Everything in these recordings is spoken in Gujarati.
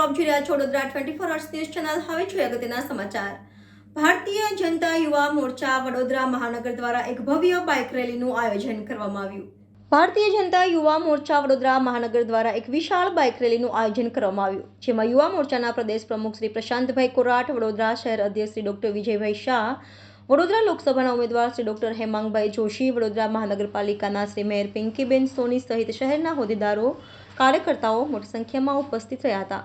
આપ જોઈ રહ્યા છો Vadodara twenty four hours news channel હવે જોઈએ અગત્યના સમાચાર. ભારતીય જનતા યુવા મોરચા વડોદરા મહાનગર દ્વારા એક ભવ્ય બાઇક રેલીનું આયોજન કરવામાં આવ્યું. ભારતીય જનતા યુવા મોરચા વડોદરા મહાનગર દ્વારા એક વિશાળ બાઇક રેલીનું આયોજન કરવામાં આવ્યું, જેમાં યુવા મોરચાના પ્રદેશ પ્રમુખ શ્રી પ્રશાંતભાઈ કોરાટ, વડોદરા શહેર અધ્યક્ષ શ્રી ડોક્ટર વિજયભાઈ શાહ, વડોદરા લોકસભાના ઉમેદવાર શ્રી ડોક્ટર હેમાંગભાઈ જોશી, વડોદરા મહાનગરપાલિકાના શ્રી મેયર પિંકીબેન સોની સહિત શહેરના હોદ્દેદારો કાર્યકર્તાઓ મોટી સંખ્યામાં ઉપસ્થિત રહ્યા હતા.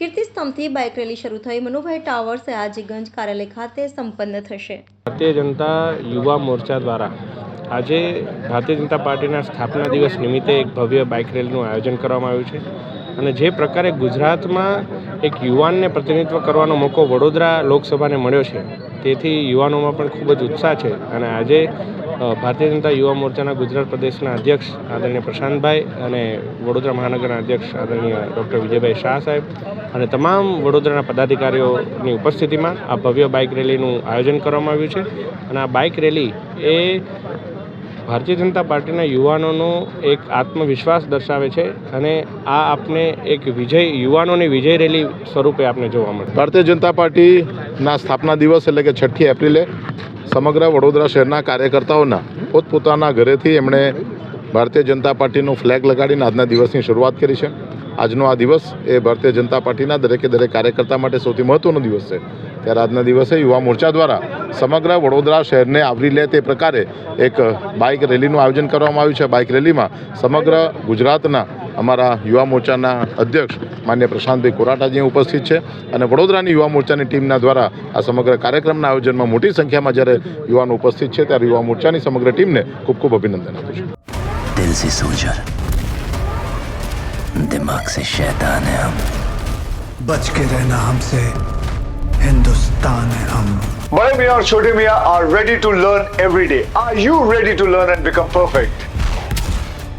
કીર્તિસ્તંભથી બાઇક રેલી શરૂ થઈ. મનુભાઈ ટાવર સયાજીગંજ કાર્યાલય ખાતે સંપન્ન થશે. ભારતીય જનતા યુવા મોરચા દ્વારા આજે ભારતીય જનતા પાર્ટીના સ્થાપના દિવસ નિમિત્તે એક ભવ્ય બાઇક રેલીનું આયોજન કરવામાં આવ્યું છે અને જે પ્રકારે ગુજરાતમાં એક યુવાનને પ્રતિનિધિત્વ કરવાનો મોકો વડોદરા લોકસભાને મળ્યો છે, તેથી યુવાનોમાં પણ ખૂબ જ ઉત્સાહ છે અને આજે ભારતીય જનતા યુવા મોરચાના ગુજરાત પ્રદેશના અધ્યક્ષ આદરણીય પ્રશાંતભાઈ અને વડોદરા મહાનગરના અધ્યક્ષ આદરણીય ડૉક્ટર વિજયભાઈ શાહ સાહેબ અને તમામ વડોદરાના પદાધિકારીઓની ઉપસ્થિતિમાં આ ભવ્ય બાઇક રેલીનું આયોજન કરવામાં આવ્યું છે. અને આ બાઇક રેલી એ ભારતીય જનતા પાર્ટીના યુવાનોનો એક આત્મવિશ્વાસ દર્શાવે છે અને આ આપને એક વિજય, યુવાનોની વિજય રેલી સ્વરૂપે આપને જોવા મળે. ભારતીય જનતા પાર્ટીના સ્થાપના દિવસ એટલે કે છઠ્ઠી એપ્રિલે સમગ્ર વડોદરા શહેરના કાર્યકર્તાઓના પોતપોતાના ઘરેથી એમણે ભારતીય જનતા પાર્ટીનું ફ્લેગ લગાડીને આજના દિવસની શરૂઆત કરી છે. આજનો આ દિવસ એ ભારતીય જનતા પાર્ટીના દરેકે દરેક કાર્યકર્તા માટે સૌથી મહત્ત્વનો દિવસ છે. ત્યારે આજના દિવસે યુવા મોરચા દ્વારા સમગ્ર વડોદરા શહેરને આવરી લે તે પ્રકારે એક બાઇક રેલીનું આયોજન કરવામાં આવ્યું છે. બાઇક રેલીમાં સમગ્ર ગુજરાતના અમારા યુવા મોરચાના અધ્યક્ષ માન્ય પ્રશાંતભાઈ કોરાટાજી ઉપસ્થિત છે અને વડોદરાની યુવા મોરચાની ટીમના દ્વારા આ સમગ્ર કાર્યક્રમના આયોજનમાં મોટી સંખ્યામાં જ્યારે યુવાનો ઉપસ્થિત છે ત્યારે યુવા મોરચાની સમગ્ર ટીમને ખૂબ ખૂબ અભિનંદન આપું છું. દિમાગ સે શૈતાન હે હમ. બચ કે રહેના હમસે હિન્દુસ્તાન હે હમ. Bade Miyan Chhote Miyan are ready to learn every day are you ready to learn and become perfect